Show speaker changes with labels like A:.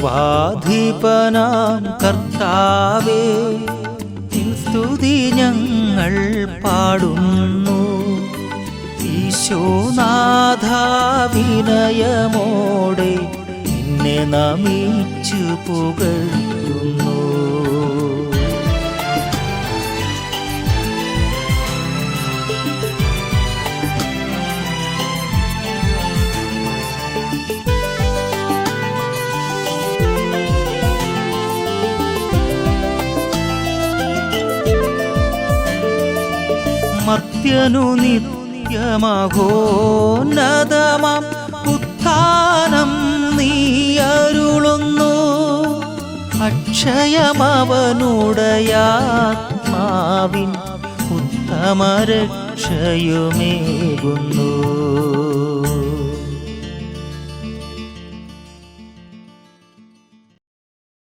A: സർവാധിപനാം കർത്താവേ സ്തുതി ഞങ്ങൾ പാടുന്നു. ഈശോനാഥ വിനയമോടെ നിന്നെ നമിച്ചു പുകഴ്ത്തുന്നു. മർത്യനു നിത്യമഹോന്നതമാം ഉത്ഥാനം നീ അരുളുന്നു. അക്ഷയമവനുടയാത്മാവിൻ ഉത്തമരക്ഷയുമേകുന്നു.